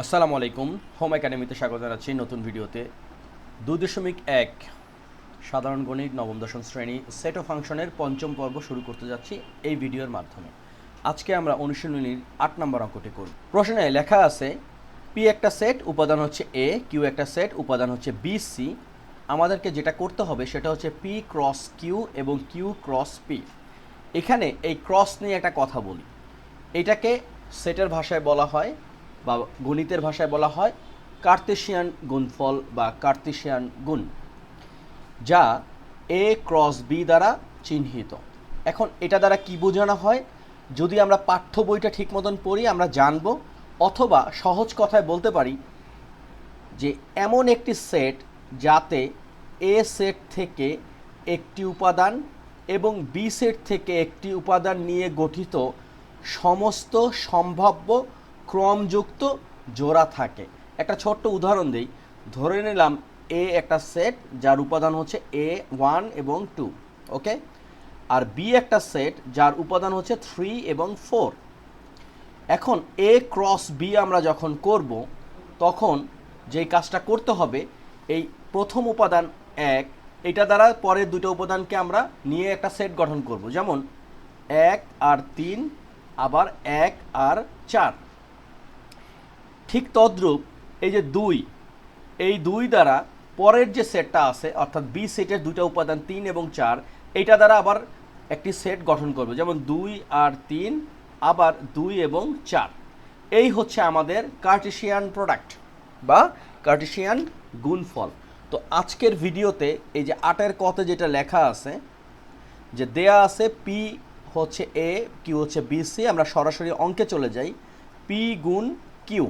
আসসালামু আলাইকুম। হোম একাডেমিতে স্বাগত জানাচ্ছি নতুন ভিডিওতে। দুই দশমিক এক, সাধারণ গণিত নবম দশম শ্রেণি সেট অফ ফাংশনের পঞ্চম পর্ব শুরু করতে যাচ্ছি এই ভিডিওর মাধ্যমে। আজকে আমরা অনুশীলনীর আট নম্বর অঙ্কটি করব। প্রশ্নে লেখা আছে পি একটা সেট উপাদান হচ্ছে এ কিউ একটা সেট উপাদান হচ্ছে বি সি আমাদেরকে যেটা করতে হবে সেটা হচ্ছে পি ক্রস কিউ এবং কিউ ক্রস পি এখানে এই ক্রস নিয়ে একটা কথা বলি। এটাকে সেটের ভাষায় বলা হয় বা গণিতের ভাষায় বলা হয় কার্তেশিয়ান গুণফল বা কার্তেশিয়ান গুণ, যা এ ক্রস বি দ্বারা চিহ্নিত। এখন এটা দ্বারা কি বোঝানো হয়? যদি আমরা পাঠ্য বইটা ঠিক মতন পড়ি, আমরা জানব অথবা সহজ কথায় বলতে পারি যে এমন একটি সেট যাতে এ সেট থেকে একটি উপাদান এবং বি সেট থেকে একটি উপাদান নিয়ে গঠিত সমস্ত সম্ভাব্য ক্রমযুক্ত জোড়া থাকে। একটা ছোট্ট উদাহরণ দিই। ধরে নিলাম এ একটা সেট যার উপাদান হচ্ছে এ ওয়ান এবং টু ওকে আর বি একটা সেট যার উপাদান হচ্ছে থ্রি এবং ফোর এখন এ ক্রস বি আমরা যখন করব, তখন যেই কাজটা করতে হবে, এই প্রথম উপাদান এক, এটা দ্বারা পরের দুটো উপাদানকে আমরা নিয়ে একটা সেট গঠন করব। যেমন এক আর তিন, আবার এক আর চার। ঠিক তদ্রূপ এই যে দুই, এই দুই দ্বারা পরের যে সেটটা আছে, অর্থাৎ বি সেটের দুটো উপাদান তিন এবং চার, এইটা দ্বারা আবার একটি সেট গঠন করবে। যেমন দুই আর তিন, আবার দুই এবং চার। এই হচ্ছে আমাদের কার্টেশিয়ান প্রোডাক্ট বা কার্টেশিয়ান গুণফল। তো আজকের ভিডিওতে এই যে আটের কতে যেটা লেখা আছে, যে দেয়া আছে পি হচ্ছে এ কিউ হচ্ছে বিসি আমরা সরাসরি অঙ্কে চলে যাই। পি গুণ কিউ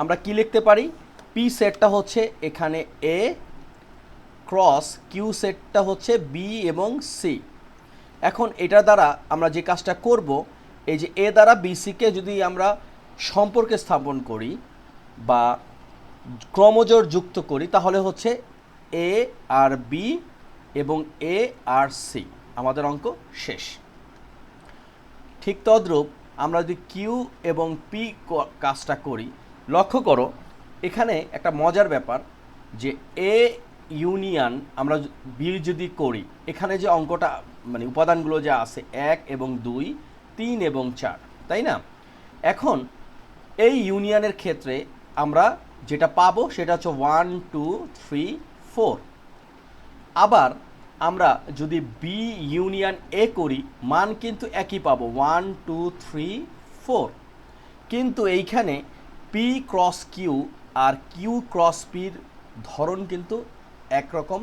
আমরা কি লিখতে পারি? পি সেটটা হচ্ছে এখানে এ ক্রস কিউ সেটটা হচ্ছে বি এবং সি এখন এটা দ্বারা আমরা যে কাজটা করব, এই যে এ দ্বারা বিসিকে যদি আমরা সম্পর্কে স্থাপন করি বা ক্রমজোর যুক্ত করি, তাহলে হচ্ছে এ আর বি এবং এ আর সি আমাদের অঙ্ক শেষ। ঠিক তদ্রূপ আমরা যদি কিউ এবং পি কাজটা করি লক্ষ্য করো, এখানে একটা মজার ব্যাপার যে এ ইউনিয়ন আমরা বি যদি করি, এখানে যে অঙ্কটা মানে উপাদানগুলো যা আছে, এক এবং দুই, তিন এবং চার, তাই না? এখন এই ইউনিয়নের ক্ষেত্রে আমরা যেটা পাবো সেটা হচ্ছে ওয়ান টু থ্রি ফোর আবার আমরা যদি বি ইউনিয়ন এ করি, মান কিন্তু একই পাবো ওয়ান টু থ্রি ফোর কিন্তু এইখানে পি ক্রস কিউ আর কিউ ক্রস পির ধরন কিন্তু একরকম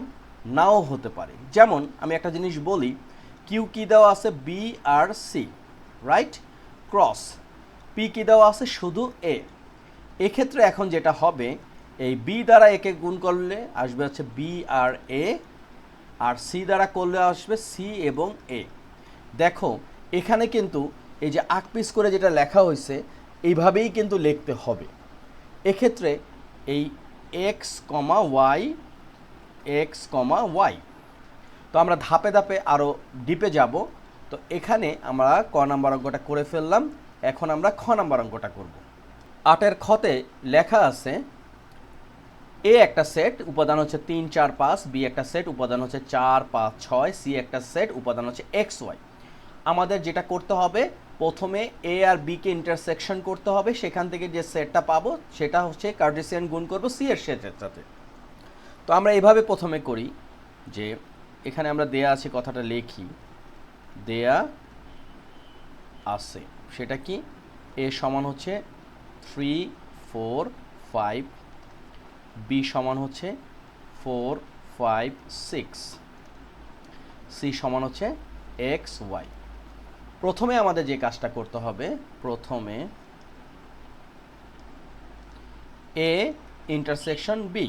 নাও হতে পারে। যেমন আমি একটা জিনিস বলি কিউ কি দেওয়া আছে? বি আর সি রাইট ক্রস পি কি দেওয়া আছে? শুধু এ এক্ষেত্রে এখন যেটা হবে, এই বি দ্বারা একে গুণ করলে আসবে হচ্ছে বি আর এ আর সি দ্বারা করলে আসবে সি এবং এ দেখো, এখানে কিন্তু এই যে আকপিস করে যেটা লেখা হয়েছে এইভাবেই কিন্তু লিখতে হবে। এক্ষেত্রে এই X comma Y X comma Y তো আমরা ধাপে ধাপে আরও ডিপে যাব। তো এখানে আমরা ক নাম্বার অঙ্কটা করে ফেললাম। এখন আমরা খ নাম্বার অঙ্কটা করব। আটের খতে লেখা আছে, এ একটা সেট উপাদান হচ্ছে তিন, চার, পাঁচ, বি একটা সেট উপাদান হচ্ছে চার, পাঁচ, ছয়, সি একটা সেট উপাদান হচ্ছে এক্স, ওয়াই। আমাদের যেটা করতে হবে প্রথমে এ আর বিকে ইন্টারসেকশন করতে হবে, সেখান থেকে যে সেটটা পাবো, সেটা হচ্ছে কার্টেসিয়ান গুণ করব সি এর সেটের সাথে। তো আমরা এভাবে প্রথমে করি যে, এখানে আমরা দেয়া আছে কথাটা লিখি, দেয়া আছে। সেটা কি? এ সমান হচ্ছে থ্রি ফোর ফাইভ বি সমান হচ্ছে ফোর ফাইভ সিক্স সি সমান হচ্ছে এক্স ওয়াই প্রথমে আমাদের যে কাজটা করতে হবে, প্রথমে এ ইন্টারসেকশন বি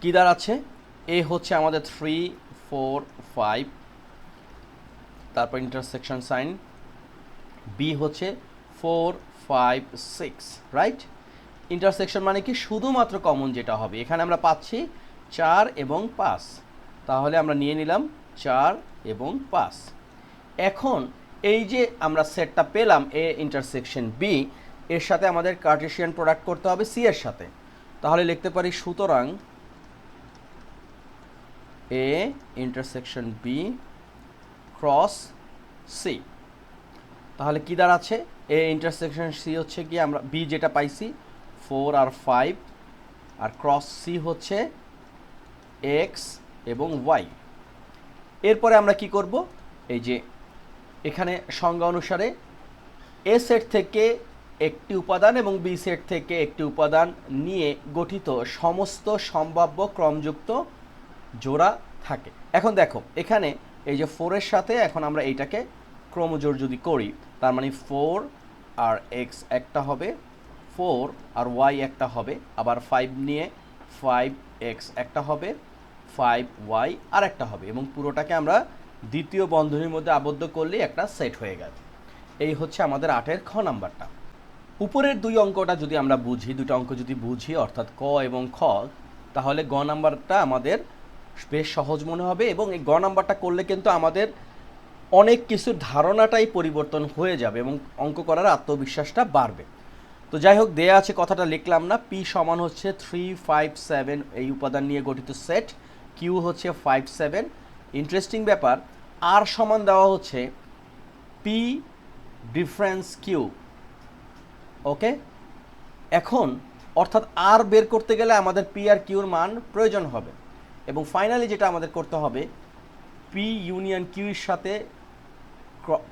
কী দাঁড়াচ্ছে এ হচ্ছে আমাদের থ্রি ফোর ফাইভ তারপর ইন্টারসেকশন সাইন বি হচ্ছে four five six right intersection মানে কি? শুধুমাত্র কমন যেটা হবে। এখানে আমরা পাচ্ছি চার এবং পাঁচ। তাহলে আমরা নিয়ে নিলাম চার এবং পাঁচ। এখন এই যে আমরা সেটটা পেলাম এ ইন্টারসেকশন বি এর সাথে আমাদের কার্টেশিয়ান প্রোডাক্ট করতে হবে সি এর সাথে। তাহলে লিখতে পারি সুতরাং A intersection B cross C তাহলে কি দাঁড়াচ্ছে? এ ইন্টারসেকশন সি হচ্ছে কি আমরা বি যেটা পাইছি ফোর আর ফাইভ আর ক্রস সি হচ্ছে এক্স এবং ওয়াই এরপরে আমরা কি করব? এই যে এখানে সংজ্ঞা অনুসারে এ সেট থেকে একটি উপাদান এবং বি সেট থেকে একটি উপাদান নিয়ে গঠিত সমস্ত সম্ভাব্য ক্রমযুক্ত জোড়া থাকে। এখন দেখো, এখানে এই যে ফোরের সাথে এখন আমরা এইটাকে ক্রমজোড় যদি করি, তার মানে ফোর আর এক্স একটা হবে ফোর আর ওয়াই একটা হবে, আবার ফাইভ নিয়ে ফাইভ এক্স একটা হবে ফাইভ ওয়াই আর একটা হবে এবং পুরোটাকে আমরা দ্বিতীয় বন্ধনীর মধ্যে আবদ্ধ করলেই একটা সেট হয়ে গেল। এই হচ্ছে আমাদের আটের খ নাম্বারটা। উপরের দুই অঙ্কটা যদি আমরা বুঝি দুটো অঙ্ক যদি বুঝি, অর্থাৎ ক এবং খ, তাহলে গ নাম্বারটা আমাদের বেশ সহজ মনে হবে এবং এই গ নাম্বারটা করলে কিন্তু আমাদের অনেক কিছুর ধারণাটাই পরিবর্তন হয়ে যাবে এবং অঙ্ক করার আত্মবিশ্বাসটা বাড়বে। তো যাই হোক, দেয়া আছে কথাটা লিখলাম না। পি সমান হচ্ছে থ্রি ফাইভ সেভেন এই উপাদান নিয়ে গঠিত সেট কিউ হচ্ছে ফাইভ সেভেন ইন্টারেস্টিং ব্যাপার, আর সমান দেওয়া হচ্ছে পি ডিফারেন্স কিউ ওকে এখন, অর্থাৎ আর বের করতে গেলে আমাদের পি আর কিউর মান প্রয়োজন হবে। এবং ফাইনালি যেটা আমাদের করতে হবে পি ইউনিয়ন কিউর সাথে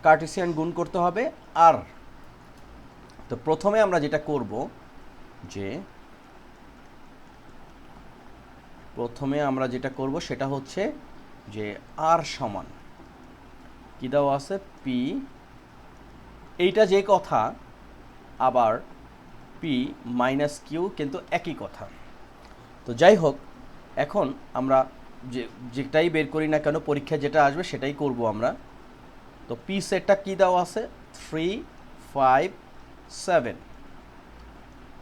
কার্টিসিয়ান গুণ করতে হবে আর তো প্রথমে আমরা যেটা করব, যে প্রথমে আমরা যেটা করব সেটা হচ্ছে যে আর সমান। কী দেওয়া আছে? পি। এইটা যে কথা, আবার পি মাইনাস কিউ কিন্তু একই কথা। তো যাই হোক, এখন আমরা যে, যেটাই বের করি না কেন, পরীক্ষায় যেটা আসবে সেটাই করব আমরা। তো পি সেটটা কী দেওয়া আছে? Three, five, seven.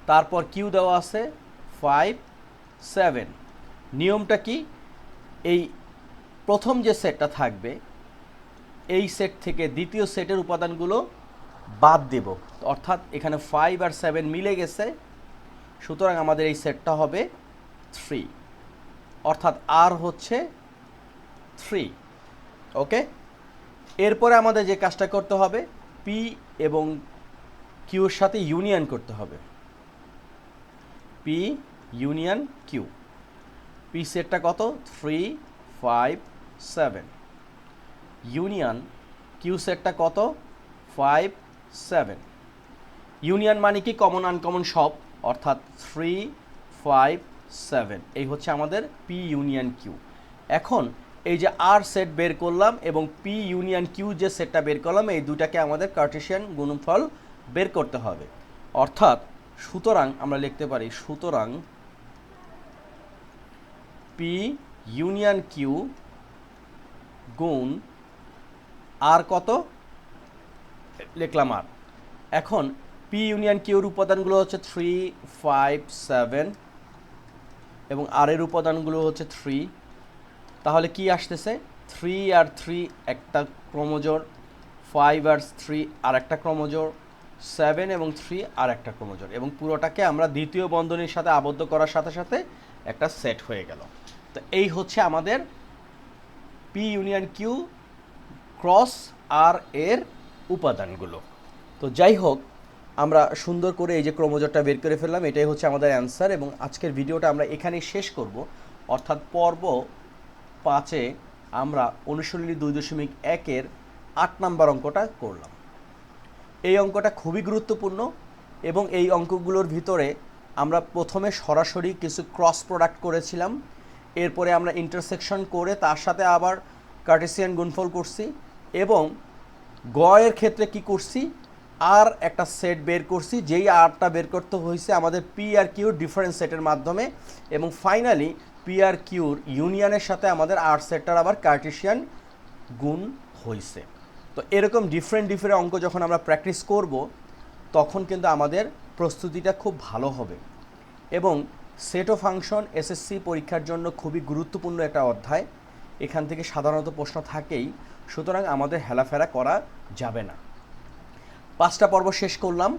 তারপর কিউ দেওয়া আছে? Five, seven. নিয়মটা কি? এই প্রথম যে সেটটা থাকবে, এই সেট থেকে দ্বিতীয় সেটের উপাদানগুলো বাদ দেব। অর্থাৎ এখানে ফাইভ আর সেভেন মিলে গেছে। সুতরাং আমাদের এই সেটটা হবে থ্রি অর্থাৎ আর হচ্ছে থ্রি ওকে এরপরে আমাদের যে কাজটা করতে হবে পি এবং কিউর সাথে ইউনিয়ন করতে হবে। পি ইউনিয়ন কিউ পি সেটটা কত? Three five seven union Q সেটটা কত? ফাইভ সেভেন ইউনিয়ন মানে কি? কমন আনকমন সব। অর্থাৎ থ্রি ফাইভ সেভেন এই হচ্ছে আমাদের পি ইউনিয়ন কিউ এখন এই যে আর সেট বের করলাম এবং পি ইউনিয়ন কিউ যে সেটটা বের করলাম, এই দুটাকে আমাদের কার্টেশিয়ান গুণফল বের করতে হবে। অর্থাৎ সুতরাং আমরা লিখতে পারি, সুতরাং পি ইউনিয়ন কিউ গুণ আর কত? লিখলাম আর। এখন পি ইউনিয়ন কিউর উপাদানগুলো হচ্ছে থ্রি ফাইভ সেভেন এবং আর এর উপাদানগুলো হচ্ছে থ্রি তাহলে কি আসতেছে? থ্রি আর থ্রি একটা ক্রমজোড় ফাইভ আর থ্রি আর একটা ক্রমজোড় সেভেন এবং থ্রি আর একটা ক্রমজোড় এবং পুরোটাকে আমরা দ্বিতীয় বন্ধনীর সাথে আবদ্ধ করার সাথে সাথে একটা সেট হয়ে গেল। তো এই হচ্ছে আমাদের পি ইউনিয়ন কিউ ক্রস আর এর উপাদানগুলো। তো যাই হোক, আমরা সুন্দর করে এই যে ক্রমজোরটা বের করে ফেললাম, এটাই হচ্ছে আমাদের অ্যান্সার এবং আজকের ভিডিওটা আমরা এখানেই শেষ করব। অর্থাৎ পর্ব পাঁচে আমরা অনুশীলনী দুই দশমিক একের আট নাম্বার অঙ্কটা করলাম। এই অঙ্কটা খুবই গুরুত্বপূর্ণ এবং এই অঙ্কগুলোর ভিতরে আমরা প্রথমে সরাসরি কিছু ক্রস প্রোডাক্ট করেছিলাম। এরপরে আমরা ইন্টারসেকশন করে তার সাথে আবার কার্টেসিয়ান গুণফল করছি এবং গয়ের ক্ষেত্রে কি করছি? আর একটা সেট বের করছি, যেই আরটা বের করতে হয়েছে আমাদের পি আর কিউর ডিফারেন্স সেটের মাধ্যমে এবং ফাইনালি পি আর কিউর ইউনিয়নের সাথে আমাদের আর সেটটার আবার কার্টেশিয়ান গুণ হয়েছে। তো এরকম ডিফারেন্ট ডিফারেন্ট অঙ্ক যখন আমরা প্র্যাকটিস করব, তখন কিন্তু আমাদের প্রস্তুতিটা খুব ভালো হবে। এবং সেট ফাংশন এসএসসি পরীক্ষার জন্য খুবই গুরুত্বপূর্ণ একটা অধ্যায়। এখান থেকে সাধারণত প্রশ্ন থাকেই, সুতরাং আমাদের হেলাফেরা করা যাবে না। পাঁচটা পর্ব শেষ করলাম।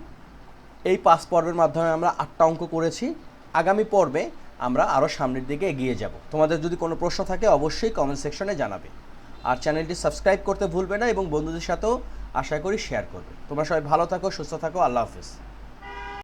এই পাঁচ পর্বের মাধ্যমে আমরা আটটা অঙ্ক করেছি। আগামী পর্বে আমরা আরও সামনের দিকে এগিয়ে যাব। তোমাদের যদি কোনো প্রশ্ন থাকে, অবশ্যই কমেন্ট সেকশনে জানাবে। আর চ্যানেলটি সাবস্ক্রাইব করতে ভুলবে না এবং বন্ধুদের সাথেও আশা করি শেয়ার করবে। তোমরা সবাই ভালো থাকো, সুস্থ থাকো, আল্লাহ হাফিজ।